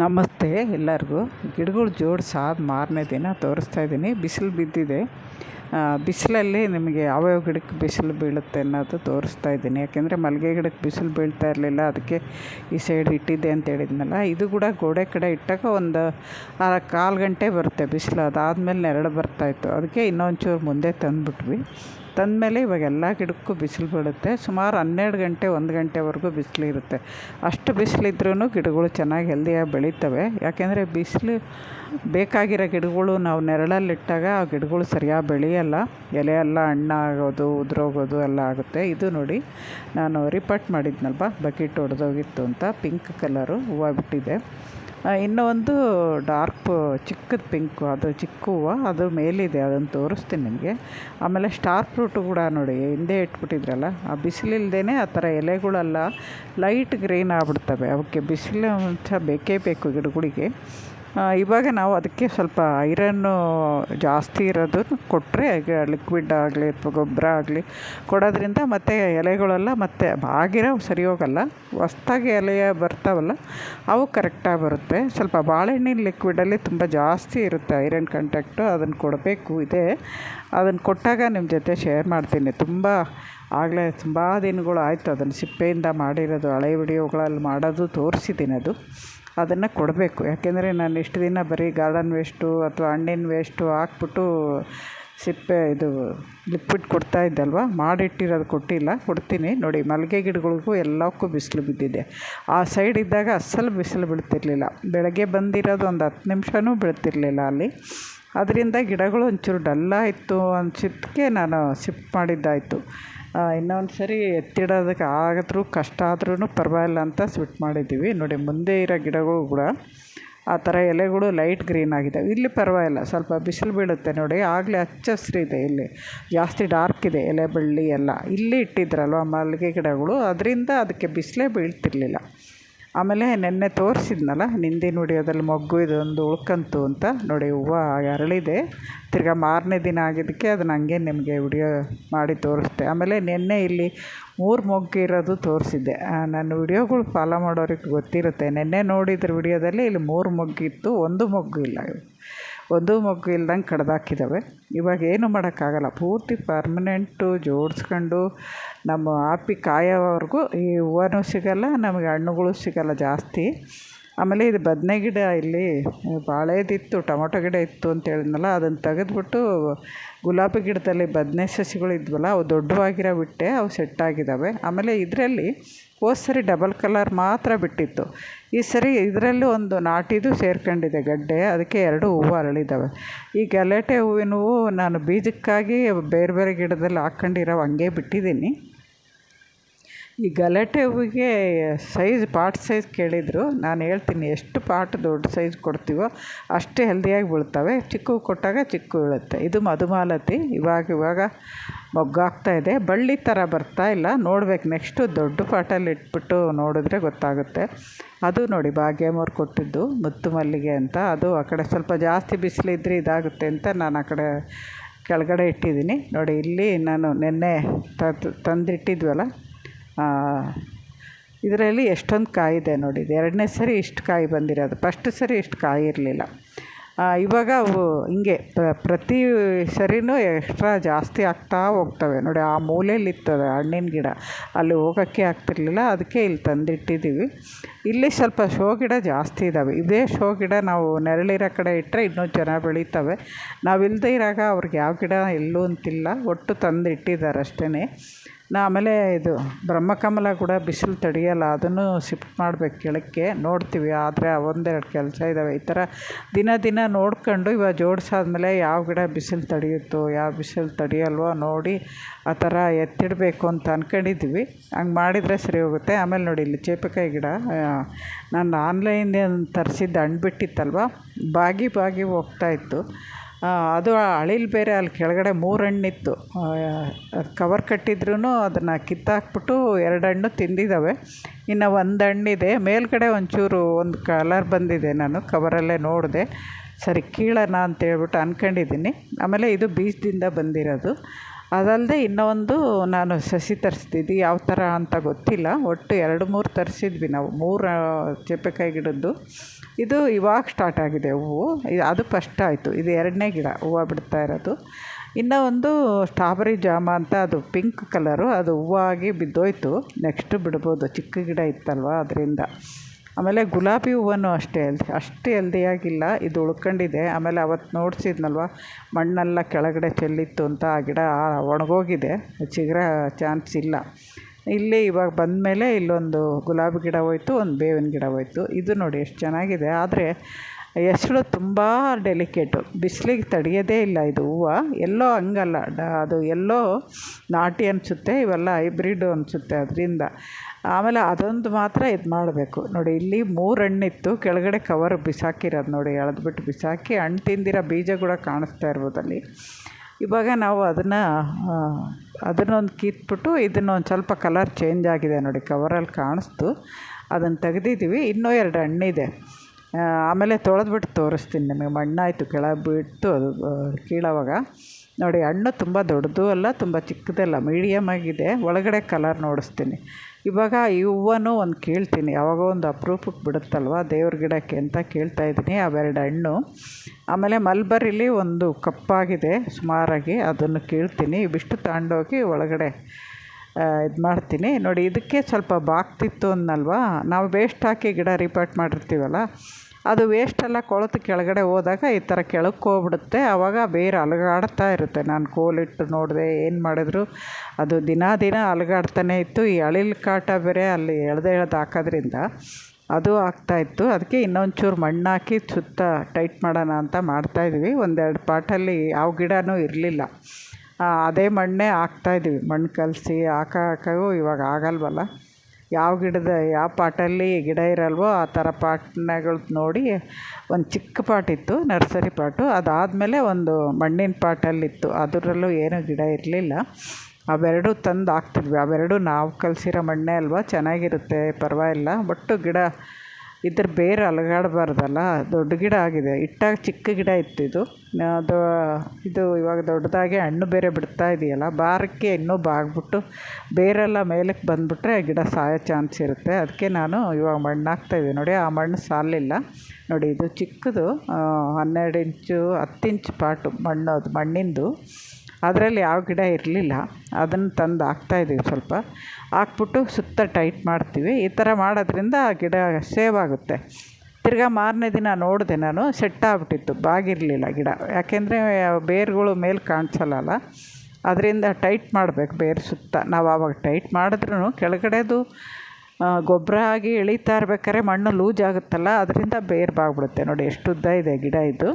ನಮಸ್ತೆ ಎಲ್ಲರಿಗೂ. ಗಿಡಗಳು ಜೋಡಿಸಾದ ಮಾರನೇ ದಿನ ತೋರಿಸ್ತಾ ಇದ್ದೀನಿ. ಬಿಸಿಲು ಬಿದ್ದಿದೆ. ಬಿಸಿಲಲ್ಲಿ ನಿಮಗೆ ಯಾವ್ಯಾವ ಗಿಡಕ್ಕೆ ಬಿಸಿಲು ಬೀಳುತ್ತೆ ಅನ್ನೋದು ತೋರಿಸ್ತಾ ಇದ್ದೀನಿ. ಯಾಕೆಂದರೆ ಮಲ್ಲಿಗೆ ಗಿಡಕ್ಕೆ ಬಿಸಿಲು ಬೀಳ್ತಾ ಇರಲಿಲ್ಲ, ಅದಕ್ಕೆ ಈ ಸೈಡ್ ಇಟ್ಟಿದ್ದೆ ಅಂತ ಹೇಳಿದ್ನಲ್ಲ. ಇದು ಕೂಡ ಗೋಡೆ ಕಡೆ ಇಟ್ಟಾಗ ಒಂದು ಕಾಲು ಗಂಟೆ ಬರುತ್ತೆ ಬಿಸಿಲು. ಅದಾದಮೇಲೆ ನೆರಳು ಬರ್ತಾಯಿತ್ತು ಅದಕ್ಕೆ ಇನ್ನೊಂಚೂರು ಮುಂದೆ ತಂದುಬಿಟ್ವಿ. ತಂದಮೇಲೆ ಇವಾಗ ಎಲ್ಲ ಗಿಡಕ್ಕೂ ಬಿಸಿಲು ಬೀಳುತ್ತೆ. ಸುಮಾರು ಹನ್ನೆರಡು ಗಂಟೆ, ಒಂದು ಗಂಟೆವರೆಗೂ ಬಿಸಿಲು ಇರುತ್ತೆ. ಅಷ್ಟು ಬಿಸಿಲಿದ್ರೂ ಗಿಡಗಳು ಚೆನ್ನಾಗಿ ಹೆಲ್ದಿಯಾಗಿ ಬೆಳೀತವೆ. ಯಾಕೆಂದರೆ ಬಿಸಿಲು ಬೇಕಾಗಿರೋ ಗಿಡಗಳು ನಾವು ನೆರಳಲ್ಲಿಟ್ಟಾಗ ಆ ಗಿಡಗಳು ಸರಿಯಾಗಿ ಬೆಳೆಯಲ್ಲ. ಎಲೆ ಎಲ್ಲ ಹಣ್ಣಾಗೋದು ಉದುರೋಗೋದು ಎಲ್ಲ ಆಗುತ್ತೆ. ಇದು ನೋಡಿ, ನಾನು ರಿಪೋರ್ಟ್ ಮಾಡಿದ್ನಲ್ವ? ಬಕೆಟ್ ಒಡೆದೋಗಿತ್ತು ಅಂತ ಪಿಂಕ್ ಕಲರು ಹೂವು ಬಿಟ್ಟಿದೆ ಇನ್ನೂ ಒಂದು ಡಾರ್ಕ್ ಚಿಕ್ಕದು ಪಿಂಕು, ಅದು ಚಿಕ್ಕ ಹೂವು, ಅದು ಮೇಲಿದೆ, ಅದನ್ನು ತೋರಿಸ್ತೀನಿ ನಿಮಗೆ. ಆಮೇಲೆ ಸ್ಟಾರ್ ಫ್ರೂಟ್ ಕೂಡ ನೋಡಿ, ಹಿಂದೆ ಇಟ್ಬಿಟ್ಟಿದ್ರಲ್ಲ, ಆ ಬಿಸಿಲಿಲ್ದೇ ಆ ಥರ ಎಲೆಗಳೆಲ್ಲ ಲೈಟ್ ಗ್ರೀನ್ ಆಗ್ಬಿಡ್ತವೆ, ಅವಕ್ಕೆ ಬಿಸಿಲು ಅಂಶ ಬೇಕೇ ಬೇಕು ಗಿಡಗಳಿಗೆ. ಇವಾಗ ನಾವು ಅದಕ್ಕೆ ಸ್ವಲ್ಪ ಐರನ್ನು ಜಾಸ್ತಿ ಇರೋದು ಕೊಟ್ಟರೆ ಲಿಕ್ವಿಡ್ ಆಗಲಿ ಅಥವಾ ಗೊಬ್ಬರ ಆಗಲಿ ಕೊಡೋದ್ರಿಂದ ಮತ್ತು ಎಲೆಗಳೆಲ್ಲ ಮತ್ತು ಬಾಗಿರೋ ಸರಿ ಹೋಗಲ್ಲ ಹೊಸ್ದಾಗಿ ಎಲೆಯ ಬರ್ತಾವಲ್ಲ, ಅವು ಕರೆಕ್ಟಾಗಿ ಬರುತ್ತೆ. ಸ್ವಲ್ಪ ಬಾಳೆಹಣ್ಣಿನ ಲಿಕ್ವಿಡಲ್ಲಿ ತುಂಬ ಜಾಸ್ತಿ ಇರುತ್ತೆ ಐರನ್ ಕಂಟ್ಯಾಕ್ಟು ಅದನ್ನು ಕೊಡಬೇಕು ಇದೆ. ಅದನ್ನು ಕೊಟ್ಟಾಗ ನಿಮ್ಮ ಜೊತೆ ಶೇರ್ ಮಾಡ್ತೀನಿ. ತುಂಬ ಆಗಲೇ ತುಂಬ ದಿನಗಳು ಆಯಿತು ಅದನ್ನು ಸಿಪ್ಪೆಯಿಂದ ಮಾಡಿರೋದು, ಹಳೆ ವಿಡಿಯೋಗಳಲ್ಲಿ ಮಾಡೋದು, ತೋರಿಸಿದ್ದೀನಿ ಅದು. ಅದನ್ನು ಕೊಡಬೇಕು. ಯಾಕೆಂದರೆ ನಾನು ಇಷ್ಟು ದಿನ ಬರೀ ಗಾರ್ಡನ್ ವೇಸ್ಟು ಅಥವಾ ಹಣ್ಣಿನ ವೇಸ್ಟು ಹಾಕ್ಬಿಟ್ಟು ಸಿಪ್ಪೆ ಇದು ಲಿಕ್ವಿಡ್ ಕೊಡ್ತಾ ಇದ್ದಲ್ವ ಮಾಡಿಟ್ಟಿರೋದು ಕೊಟ್ಟಿಲ್ಲ. ಕೊಡ್ತೀನಿ. ನೋಡಿ, ಮಲ್ಲಿಗೆ ಗಿಡಗಳಿಗೂ ಎಲ್ಲಕ್ಕೂ ಬಿಸಿಲು ಬಿದ್ದಿದೆ. ಆ ಸೈಡ್ ಇದ್ದಾಗ ಅಸಲು ಬಿಸಿಲು ಬೀಳ್ತಿರ್ಲಿಲ್ಲ. ಬೆಳಗ್ಗೆ ಬಂದಿರೋದು ಒಂದು ಹತ್ತು ನಿಮಿಷವೂ ಬೀಳ್ತಿರ್ಲಿಲ್ಲ ಅಲ್ಲಿ. ಅದರಿಂದ ಗಿಡಗಳು ಒಂಚೂರು ಡಲ್ಲಾಯಿತು ಅನ್ಸಿದ್ದಕ್ಕೆ ನಾನು ಶಿಫ್ಟ್ ಮಾಡಿದ್ದಾಯಿತು. ಇನ್ನೊಂದು ಸರಿ ಎತ್ತಿಡೋದಕ್ಕೆ ಆದ್ರೂ ಕಷ್ಟ ಆದ್ರೂ ಪರವಾಗಿಲ್ಲ ಅಂತ ಸ್ವಿಟ್ ಮಾಡಿದ್ದೀವಿ. ನೋಡಿ, ಮುಂದೆ ಇರೋ ಗಿಡಗಳು ಕೂಡ ಆ ಥರ ಎಲೆಗಳು ಲೈಟ್ ಗ್ರೀನ್ ಆಗಿದ್ದಾವೆ. ಇಲ್ಲಿ ಪರವಾಗಿಲ್ಲ, ಸ್ವಲ್ಪ ಬಿಸಿಲು ಬೀಳುತ್ತೆ ನೋಡಿ. ಆಗಲೇ ಹಚ್ಚ ಇದೆ ಇಲ್ಲಿ. ಜಾಸ್ತಿ ಡಾರ್ಕ್ ಇದೆ ಎಲೆ ಬಳ್ಳಿ ಎಲ್ಲ. ಇಲ್ಲಿ ಇಟ್ಟಿದ್ರಲ್ವ ಮಲ್ಲಿಗೆ ಗಿಡಗಳು, ಅದರಿಂದ ಅದಕ್ಕೆ ಬಿಸಿಲೇ ಬೀಳ್ತಿರ್ಲಿಲ್ಲ. ಆಮೇಲೆ ನೆನ್ನೆ ತೋರಿಸಿದ್ನಲ್ಲ ನಿಂದಿನ ವಿಡಿಯೋದಲ್ಲಿ ಮೊಗ್ಗು, ಇದೊಂದು ಉಳ್ಕಂತು ಅಂತ. ನೋಡಿ, ಹೂವು ಅರಳಿದೆ. ತಿರ್ಗಾ ಮಾರನೇ ದಿನ ಆಗಿದ್ದಕ್ಕೆ ಅದನ್ನ ಹಂಗೆ ನಿಮಗೆ ವಿಡಿಯೋ ಮಾಡಿ ತೋರಿಸ್ದೆ ಆಮೇಲೆ ನಿನ್ನೆ ಇಲ್ಲಿ ಮೂರು ಮೊಗ್ಗು ಇರೋದು ತೋರಿಸಿದ್ದೆ. ನನ್ನ ವಿಡಿಯೋಗಳು ಫಾಲೋ ಮಾಡೋರಿಗೆ ಗೊತ್ತಿರುತ್ತೆ. ನಿನ್ನೆ ನೋಡಿದ್ರ ವಿಡಿಯೋದಲ್ಲಿ ಇಲ್ಲಿ ಮೂರು ಮೊಗ್ಗಿತ್ತು ಒಂದು ಮೊಗ್ಗು ಇಲ್ಲ. ಒಂದು ಮೊಗ್ಗು ಇಲ್ದಂಗೆ ಕಡ್ದಾಕಿದ್ದಾವೆ. ಇವಾಗ ಏನು ಮಾಡೋಕ್ಕಾಗಲ್ಲ. ಪೂರ್ತಿ ಪರ್ಮನೆಂಟು ಜೋಡಿಸ್ಕೊಂಡು ನಮ್ಮ ಆಪಿ ಕಾಯೋವರೆಗೂ ಈ ಹೂವನೂ ಸಿಗಲ್ಲ, ನಮಗೆ ಹಣ್ಣುಗಳು ಸಿಗೋಲ್ಲ ಜಾಸ್ತಿ. ಆಮೇಲೆ ಇದು ಬದನೆ ಗಿಡ ಇಲ್ಲಿ ಬಾಳೆದಿತ್ತು ಟೊಮೊಟೊ ಗಿಡ ಇತ್ತು ಅಂತ ಹೇಳಿದ್ನಲ್ಲ, ಅದನ್ನು ತೆಗೆದ್ಬಿಟ್ಟು ಗುಲಾಬಿ ಗಿಡದಲ್ಲಿ ಬದನೆ ಸಸಿಗಳು ಇದ್ವಲ್ಲ, ಅವು ದೊಡ್ಡವಾಗಿರೋ ಬಿಟ್ಟೆ, ಅವು ಸೆಟ್ಟಾಗಿದ್ದಾವೆ ಆಮೇಲೆ ಇದರಲ್ಲಿ ಹೋದ ಸರಿ ಡಬಲ್ ಕಲರ್ ಮಾತ್ರ ಬಿಟ್ಟಿತ್ತು. ಈ ಸರಿ ಇದರಲ್ಲೂ ಒಂದು ನಾಟಿದು ಸೇರ್ಕೊಂಡಿದೆ ಗಡ್ಡೆ, ಅದಕ್ಕೆ ಎರಡು ಹೂವು ಅರಳಿದ್ದಾವೆ ಈ ಗಲಾಟೆ ಹೂವಿನ ಹೂವು ನಾನು ಬೀಜಕ್ಕಾಗಿ ಬೇರೆ ಬೇರೆ ಗಿಡದಲ್ಲಿ ಹಾಕ್ಕೊಂಡಿರೋ ಹಂಗೆ ಬಿಟ್ಟಿದ್ದೀನಿ. ಈ ಗಲಾಟೆ ಹೂವಿಗೆ ಸೈಜ್ ಪಾಟ್ ಸೈಜ್ ಕೇಳಿದರು. ನಾನು ಹೇಳ್ತೀನಿ ಎಷ್ಟು ಪಾಟ್ ದೊಡ್ಡ ಸೈಜ್ ಕೊಡ್ತೀವೋ ಅಷ್ಟೇ ಹೆಲ್ದಿಯಾಗಿ ಬೀಳ್ತವೆ. ಚಿಕ್ಕವು ಕೊಟ್ಟಾಗ ಚಿಕ್ಕ ಬೀಳುತ್ತೆ. ಇದು ಮಧುಮಾಲತಿ. ಇವಾಗ ಇವಾಗ ಮೊಗ್ಗಾಗ್ತಾ ಇದೆ. ಬಳ್ಳಿ ಥರ ಬರ್ತಾ ಇಲ್ಲ. ನೋಡ್ಬೇಕು. ನೆಕ್ಸ್ಟು ದೊಡ್ಡ ಪಾಟಲ್ಲಿ ಇಟ್ಬಿಟ್ಟು ನೋಡಿದ್ರೆ ಗೊತ್ತಾಗುತ್ತೆ. ಅದು ನೋಡಿ, ಭಾಗ್ಯಮ್ಮವ್ರು ಕೊಟ್ಟಿದ್ದು ಮುತ್ತು ಮಲ್ಲಿಗೆ ಅಂತ. ಅದು ಆ ಕಡೆ ಸ್ವಲ್ಪ ಜಾಸ್ತಿ ಬಿಸಿಲಿದ್ರೆ ಇದಾಗುತ್ತೆ ಅಂತ ನಾನು ಆ ಕಡೆ ಕೆಳಗಡೆ ಇಟ್ಟಿದ್ದೀನಿ. ನೋಡಿ, ಇಲ್ಲಿ ನಾನು ನಿನ್ನೆ ತಂದಿಟ್ಟಿದ್ವಲ್ಲ ಇದರಲ್ಲಿ ಎಷ್ಟೊಂದು ಕಾಯಿದೆ ನೋಡಿ, ಇದು ಎರಡನೇ ಸರಿ ಇಷ್ಟು ಕಾಯಿ ಬಂದಿರೋದು. ಫಸ್ಟ್ ಸರಿ ಇಷ್ಟು ಕಾಯಿ ಇರಲಿಲ್ಲ. ಇವಾಗ ಅವು ಹಿಂಗೆ ಪ್ರತಿ ಸರಿನೂ ಎಕ್ಸ್ಟ್ರಾ ಜಾಸ್ತಿ ಆಗ್ತಾ ಹೋಗ್ತವೆ. ನೋಡಿ, ಆ ಮೂಲೆಯಲ್ಲಿ ಇತ್ತದೆ ಹಣ್ಣಿನ ಗಿಡ. ಅಲ್ಲಿ ಹೋಗೋಕ್ಕೆ ಆಗ್ತಿರ್ಲಿಲ್ಲ, ಅದಕ್ಕೆ ಇಲ್ಲಿ ತಂದಿಟ್ಟಿದ್ದೀವಿ. ಇಲ್ಲಿ ಸ್ವಲ್ಪ ಶೋ ಗಿಡ ಜಾಸ್ತಿ ಇದ್ದಾವೆ ಇದೇ ಶೋ ಗಿಡ ನಾವು ನೆರಳಿರೋ ಕಡೆ ಇಟ್ಟರೆ ಇನ್ನೂ ಜನ ಬೆಳೀತವೆ. ನಾವು ಇಲ್ಲದೇ ಇರಾಗ ಅವ್ರಿಗೆ ಯಾವ ಗಿಡ ಎಲ್ಲೂ ಅಂತಿಲ್ಲ. ಒಟ್ಟು ತಂದು ಇಟ್ಟಿದ್ದಾರೆ ಅಷ್ಟೇ ಆಮೇಲೆ ಇದು ಬ್ರಹ್ಮಕಮಲ ಕೂಡ ಬಿಸಿಲು ತಡೆಯಲ್ಲ, ಅದನ್ನು ಶಿಫ್ಟ್ ಮಾಡ್ಬೇಕು ಕೆಳಕ್ಕೆ. ನೋಡ್ತೀವಿ, ಆದರೆ ಒಂದೆರಡು ಕೆಲಸ ಇದ್ದಾವೆ ಈ ಥರ ದಿನ ದಿನ ನೋಡ್ಕೊಂಡು ಇವಾಗ ಜೋಡಿಸಾದ್ಮೇಲೆ ಯಾವ ಗಿಡ ಬಿಸಿಲು ತಡೆಯುತ್ತೋ, ಯಾವ ಬಿಸಿಲು ತಡೆಯಲ್ವೋ ನೋಡಿ ಆ ಥರ ಎತ್ತಿಡಬೇಕು ಅಂತ ಅಂದ್ಕೊಂಡಿದ್ವಿ ಹಂಗೆ ಮಾಡಿದರೆ ಸರಿ ಹೋಗುತ್ತೆ. ಆಮೇಲೆ ನೋಡಿ ಇಲ್ಲಿ ಚೇಪೆಕಾಯಿ ಗಿಡ ನಾನು ಆನ್ಲೈನ್ ತರಿಸಿದ್ದು ಹಣ್ಣು ಬಿಟ್ಟಿತ್ತಲ್ವ, ಬಾಗಿ ಬಾಗಿ ಹೋಗ್ತಾಯಿತ್ತು ಅದು ಅಳಿಲ್ ಬೇರೆ ಅಲ್ಲಿ ಕೆಳಗಡೆ ಮೂರು ಹಣ್ಣಿತ್ತು ಕವರ್ ಕಟ್ಟಿದ್ರೂ ಅದನ್ನು ಕಿತ್ತಾಕ್ಬಿಟ್ಟು ಎರಡು ಹಣ್ಣು ತಿಂದಿದ್ದಾವೆ ಇನ್ನು ಒಂದು ಹಣ್ಣಿದೆ ಮೇಲ್ಗಡೆ ಒಂಚೂರು ಒಂದು ಕಲರ್ ಬಂದಿದೆ ನಾನು ಕವರಲ್ಲೇ ನೋಡಿದೆ. ಸರಿ, ಕೀಳೋಣ ಅಂತೇಳ್ಬಿಟ್ಟು ಅಂದ್ಕೊಂಡಿದ್ದೀನಿ ಆಮೇಲೆ ಇದು ಬೀಜದಿಂದ ಬಂದಿರೋದು. ಅದಲ್ಲದೆ ಇನ್ನೊಂದು ನಾನು ಸಸಿ ತರಿಸ್ತಿದ್ದು, ಯಾವ ಥರ ಅಂತ ಗೊತ್ತಿಲ್ಲ. ಒಟ್ಟು ಎರಡು ಮೂರು ತರಿಸಿದ್ವಿ ನಾವು. ಮೂರು ಚೇಪೆಕಾಯಿ ಗಿಡದ್ದು. ಇದು ಇವಾಗ ಸ್ಟಾರ್ಟ್ ಆಗಿದೆ ಹೂವು. ಅದು ಫಸ್ಟ್ ಆಯಿತು. ಇದು ಎರಡನೇ ಗಿಡ ಹೂವು ಬಿಡ್ತಾ ಇರೋದು. ಇನ್ನೂ ಒಂದು ಸ್ಟ್ರಾಬೆರಿ ಜಾಮ ಅಂತ ಅದು ಪಿಂಕ್ ಕಲರು ಅದು ಹೂವಾಗಿ ಬಿದ್ದೋಯ್ತು. ನೆಕ್ಸ್ಟ್ ಬಿಡ್ಬೋದು. ಚಿಕ್ಕ ಗಿಡ ಇತ್ತಲ್ವ ಅದರಿಂದ. ಆಮೇಲೆ ಗುಲಾಬಿ ಹೂವೂ ಅಷ್ಟೇ ಹೆಲ್ದಿ ಅಷ್ಟು ಹೆಲ್ದಿಯಾಗಿಲ್ಲ ಇದು ಉಳ್ಕೊಂಡಿದೆ. ಆಮೇಲೆ ಅವತ್ತು ನೋಡಿಸಿದ್ನಲ್ವ, ಮಣ್ಣೆಲ್ಲ ಕೆಳಗಡೆ ಚೆಲ್ಲಿತ್ತು ಅಂತ ಆ ಗಿಡ ಒಣಗೋಗಿದೆ. ಚಿಗುರ ಚಾನ್ಸ್ ಇಲ್ಲ. ಇಲ್ಲಿ ಇವಾಗ ಬಂದಮೇಲೆ ಇಲ್ಲೊಂದು ಗುಲಾಬಿ ಗಿಡ ಹೋಯ್ತು, ಒಂದು ಬೇವಿನ ಗಿಡ ಹೋಯ್ತು. ಇದು ನೋಡಿ ಎಷ್ಟು ಚೆನ್ನಾಗಿದೆ. ಆದರೆ ಹೆಸರು ತುಂಬ ಡೆಲಿಕೇಟು ಬಿಸಿಲಿಗೆ ತಡೆಯೋದೇ ಇಲ್ಲ ಇದು ಹೂವು. ಎಲ್ಲೋ ಹಂಗಲ್ಲ. ಅದು ಎಲ್ಲೋ ನಾಟಿ ಅನಿಸುತ್ತೆ, ಇವೆಲ್ಲ ಹೈಬ್ರಿಡ್ ಅನಿಸುತ್ತೆ ಅದರಿಂದ. ಆಮೇಲೆ ಅದೊಂದು ಮಾತ್ರ ಇದು ಮಾಡಬೇಕು. ನೋಡಿ, ಇಲ್ಲಿ ಮೂರು ಹಣ್ಣಿತ್ತು ಕೆಳಗಡೆ ಕವರ್ ಬಿಸಾಕಿರೋದು ನೋಡಿ, ಎಳೆದ್ಬಿಟ್ಟು ಬಿಸಾಕಿ, ಹಣ್ಣು ತಿಂದಿರೋ ಬೀಜ ಕೂಡ ಕಾಣಿಸ್ತಾ ಇರ್ಬೋದು ಅಲ್ಲಿ. ಇವಾಗ ನಾವು ಅದನ್ನು ಅದನ್ನೊಂದು ಕಿತ್ಬಿಟ್ಟು ಇದನ್ನೊಂದು ಸ್ವಲ್ಪ ಕಲರ್ ಚೇಂಜ್ ಆಗಿದೆ ನೋಡಿ, ಕವರಲ್ಲಿ ಕಾಣಿಸ್ತು. ಅದನ್ನು ತೆಗೆದಿದ್ದೀವಿ. ಇನ್ನೂ ಎರಡು ಹಣ್ಣಿದೆ. ಆಮೇಲೆ ತೊಳೆದ್ಬಿಟ್ಟು ತೋರಿಸ್ತೀನಿ ನಿಮಗೆ. ಮಣ್ಣಾಯಿತು ಕೆಳಗೆ ಬಿಟ್ಟು ಅದು ಕೀಳೋವಾಗ. ನೋಡಿ, ಹಣ್ಣು ತುಂಬ ದೊಡ್ಡದು ಅಲ್ಲ, ತುಂಬ ಚಿಕ್ಕದಲ್ಲ, ಮೀಡಿಯಮ್ ಆಗಿದೆ. ಒಳಗಡೆ ಕಲರ್ ನೋಡಿಸ್ತೀನಿ. ಇವಾಗ ಈ ಹೂವನೂ ಒಂದು ಕೀಳ್ತೀನಿ. ಯಾವಾಗೋ ಒಂದು ಅಪರೂಪಕ್ಕೆ ಬಿಡುತ್ತಲ್ವ ದೇವ್ರ ಗಿಡಕ್ಕೆ ಅಂತ ಕೇಳ್ತಾಯಿದ್ದೀನಿ ಅವೆರಡು ಹಣ್ಣು. ಆಮೇಲೆ ಮಲ್ಬರಿಲಿ ಒಂದು ಕಪ್ಪಾಗಿದೆ ಸುಮಾರಾಗಿ. ಅದನ್ನು ಕೀಳ್ತೀನಿ. ಇವಿಷ್ಟು ತಗೊಂಡೋಗಿ ಒಳಗಡೆ ಇದು ಮಾಡ್ತೀನಿ. ನೋಡಿ, ಇದಕ್ಕೆ ಸ್ವಲ್ಪ ಬಾಗ್ತಿತ್ತು ಅನ್ನಲ್ವಾ? ನಾವು ವೇಸ್ಟ್ ಹಾಕಿ ಗಿಡ ರಿಪಾರ್ಟ್ ಮಾಡಿರ್ತೀವಲ್ಲ? ಅದು ವೇಸ್ಟೆಲ್ಲ ಕೊಳೆತು ಕೆಳಗಡೆ ಹೋದಾಗ ಈ ಥರ ಕೆಳಕ್ಕೆ ಹೋಗ್ಬಿಡುತ್ತೆ. ಆವಾಗ ಬೇರೆ ಅಲುಗಾಡ್ತಾ ಇರುತ್ತೆ. ನಾನು ಕೋಲಿಟ್ಟು ನೋಡಿದೆ, ಏನು ಮಾಡಿದ್ರು. ಅದು ದಿನ ದಿನ ಅಲುಗಾಡ್ತಾನೆ ಇತ್ತು. ಈ ಅಳಿಲ್ ಕಾಟ ಬೇರೆ ಅಲ್ಲಿ ಎಳ್ದು ಎಳ್ದು ಹಾಕೋದ್ರಿಂದ ಅದು ಆಗ್ತಾಯಿತ್ತು ಅದಕ್ಕೆ ಇನ್ನೊಂಚೂರು ಮಣ್ಣು ಹಾಕಿ ಸುತ್ತ ಟೈಟ್ ಮಾಡೋಣ ಅಂತ ಮಾಡ್ತಾಯಿದ್ವಿ ಒಂದೆರಡು ಪಾಟಲ್ಲಿ ಯಾವ ಗಿಡವೂ ಇರಲಿಲ್ಲ. ಅದೇ ಮಣ್ಣೇ ಹಾಕ್ತಾಯಿದ್ವಿ ಮಣ್ಣು ಕಲಸಿ ಹಾಕೋ ಹಾಕೋ ಇವಾಗ ಆಗಲ್ವಲ್ಲ. ಯಾವ ಗಿಡದ, ಯಾವ ಪಾಟಲ್ಲಿ ಗಿಡ ಇರಲ್ವೋ ಆ ಥರ ಪಾಟ್ನಗಳು ನೋಡಿ ಒಂದು ಚಿಕ್ಕ ಪಾಟಿತ್ತು ನರ್ಸರಿ ಪಾಟು. ಅದಾದಮೇಲೆ ಒಂದು ಮಣ್ಣಿನ ಪಾಟಲ್ಲಿತ್ತು. ಅದರಲ್ಲೂ ಏನೂ ಗಿಡ ಇರಲಿಲ್ಲ. ಅವೆರಡೂ ತಂದು ಹಾಕ್ತಿದ್ವಿ ಅವೆರಡೂ ನಾವು ಕಲಸಿರೋ ಮಣ್ಣೇ ಅಲ್ವಾ? ಚೆನ್ನಾಗಿರುತ್ತೆ, ಪರವಾಗಿಲ್ಲ. ಒಟ್ಟು ಗಿಡ ಇದ್ರ ಬೇರು ಅಲುಗಾಡಬಾರ್ದಲ್ಲ, ದೊಡ್ಡ ಗಿಡ ಆಗಿದೆ. ಇಟ್ಟಾಗ ಚಿಕ್ಕ ಗಿಡ ಇತ್ತು ಇದು. ಅದು, ಇದು ಇವಾಗ ದೊಡ್ಡದಾಗಿ ಹಣ್ಣು ಬೇರೆ ಬಿಡ್ತಾ ಇದೆಯಲ್ಲ, ಬಾರಕ್ಕೆ ಇನ್ನೂ ಬಾಗ್ಬಿಟ್ಟು ಬೇರೆಲ್ಲ ಮೇಲಕ್ಕೆ ಬಂದುಬಿಟ್ರೆ ಗಿಡ ಸಾಯೋ ಚಾನ್ಸ್ ಇರುತ್ತೆ. ಅದಕ್ಕೆ ನಾನು ಇವಾಗ ಮಣ್ಣು ಹಾಕ್ತಾಯಿದ್ದೀನಿ ನೋಡಿ, ಆ ಮಣ್ಣು ಸಾಲಿಲ್ಲ. ನೋಡಿ, ಇದು ಚಿಕ್ಕದು ಹನ್ನೆರಡು ಇಂಚು, ಹತ್ತು ಇಂಚು ಪಾಟು ಮಣ್ಣು ಅದು ಮಣ್ಣಿಂದು. ಅದರಲ್ಲಿ ಯಾವ ಗಿಡ ಇರಲಿಲ್ಲ, ಅದನ್ನು ತಂದು ಹಾಕ್ತಾಯಿದ್ದೀವಿ ಸ್ವಲ್ಪ. ಹಾಕ್ಬಿಟ್ಟು ಸುತ್ತ ಟೈಟ್ ಮಾಡ್ತೀವಿ. ಈ ಥರ ಮಾಡೋದ್ರಿಂದ ಆ ಗಿಡ ಸೇವ್ ಆಗುತ್ತೆ. ತಿರ್ಗಾ ಮಾರನೇ ದಿನ ನೋಡಿದೆ ನಾನು ಸೆಟ್ ಆಗ್ಬಿಟ್ಟಿತ್ತು. ಬಾಗಿರಲಿಲ್ಲ ಗಿಡ. ಯಾಕೆಂದರೆ, ಬೇರುಗಳು ಮೇಲೆ ಕಾಣಿಸಲ್ಲ ಅದರಿಂದ ಟೈಟ್ ಮಾಡಬೇಕು ಬೇರು ಸುತ್ತ. ನಾವು ಆವಾಗ ಟೈಟ್ ಮಾಡಿದ್ರೂ ಕೆಳಗಡೆದು ಗೊಬ್ಬರ ಆಗಿ ಇಳಿತಾ ಇರ್ಬೇಕಾದ್ರೆ ಮಣ್ಣು ಲೂಜ್ ಆಗುತ್ತಲ್ಲ, ಅದರಿಂದ ಬೇರು ಬಾಗ್ಬಿಡುತ್ತೆ. ನೋಡಿ ಎಷ್ಟು ಉದ್ದ ಇದೆ ಗಿಡ ಇದು.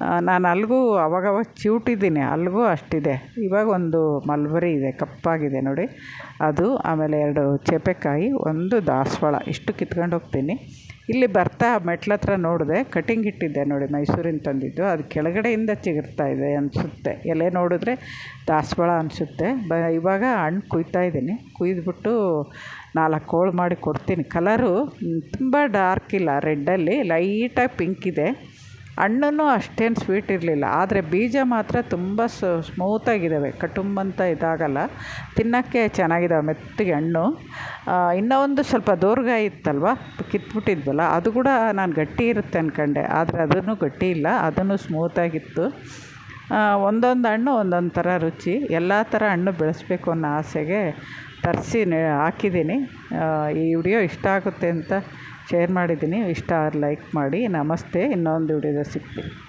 ನಾನು ಅಲ್ಲಿಗೂ ಅವಾಗವಾಗ ಚಿವುಟಿದ್ದೀನಿ ಅಲ್ಲಿಗೂ ಅಷ್ಟಿದೆ. ಇವಾಗ ಒಂದು ಮಲ್ಬರಿ ಇದೆ, ಕಪ್ಪಾಗಿದೆ ನೋಡಿ. ಅದು ಆಮೇಲೆ ಎರಡು ಚೇಪೆಕಾಯಿ, ಒಂದು ದಾಸವಾಳ. ಇಷ್ಟು ಕಿತ್ಕೊಂಡು ಹೋಗ್ತೀನಿ. ಇಲ್ಲಿ ಬರ್ತಾ ಮೆಟ್ಲ ಹತ್ರ ನೋಡಿದೆ, ಕಟಿಂಗ್ ಇಟ್ಟಿದ್ದೆ ನೋಡಿ ಮೈಸೂರಿಂದ ತಂದಿದ್ದು. ಅದು ಕೆಳಗಡೆಯಿಂದ ಚಿಗುರ್ತಾ ಇದೆ ಅನಿಸುತ್ತೆ. ಎಲೆ ನೋಡಿದ್ರೆ ದಾಸವಾಳ ಅನಿಸುತ್ತೆ. ಬ, ಇವಾಗ ಹಣ್ಣು ಕುಯ್ತಾ ಇದ್ದೀನಿ. ಕುಯ್ದುಬಿಟ್ಟು ನಾಲ್ಕು ಹೋಳು ಮಾಡಿ ಕೊಡ್ತೀನಿ. ಕಲರು ತುಂಬ ಡಾರ್ಕ್ ಇಲ್ಲ ರೆಡ್ಡಲ್ಲಿ ಲೈಟಾಗಿ ಪಿಂಕ್ ಇದೆ. ಹಣ್ಣು ಅಷ್ಟೇನು ಸ್ವೀಟ್ ಇರಲಿಲ್ಲ. ಆದರೆ ಬೀಜ ಮಾತ್ರ ತುಂಬ ಸ್ಮೂತಾಗಿದ್ದಾವೆ ಕಟುಂಬಂತ ಇದಾಗಲ್ಲ. ತಿನ್ನೋಕ್ಕೆ ಚೆನ್ನಾಗಿದ್ದಾವೆ ಮೆತ್ತಗೆ ಹಣ್ಣು. ಇನ್ನೂ ಒಂದು ಸ್ವಲ್ಪ ದೋರ್ಗಾಯಿ ಇತ್ತಲ್ವ? ಕಿತ್ಬಿಟ್ಟಿದ್ವಲ್ಲ, ಅದು ಕೂಡ ನಾನು ಗಟ್ಟಿ ಇರುತ್ತೆ ಅಂದ್ಕೊಂಡೆ ಆದರೆ ಅದನ್ನು ಗಟ್ಟಿ ಇಲ್ಲ, ಅದನ್ನು ಸ್ಮೂತಾಗಿತ್ತು ಒಂದೊಂದು ಹಣ್ಣು ಒಂದೊಂದು ಥರ ರುಚಿ. ಎಲ್ಲ ಥರ ಹಣ್ಣು ಬೆಳೆಸಬೇಕು ಅನ್ನೋ ಆಸೆಗೆ ತರಿಸಿ ಹಾಕಿದ್ದೀನಿ. ಈ ವಿಡಿಯೋ ಇಷ್ಟ ಆಗುತ್ತೆ ಅಂತ ಶೇರ್ ಮಾಡಿದ್ದೀನಿ. ಇಷ್ಟ ಲೈಕ್ ಮಾಡಿ. ನಮಸ್ತೆ. ಇನ್ನೊಂದು ವಿಡಿಯೋದಲ್ಲಿ ಸಿಗ್ತೀನಿ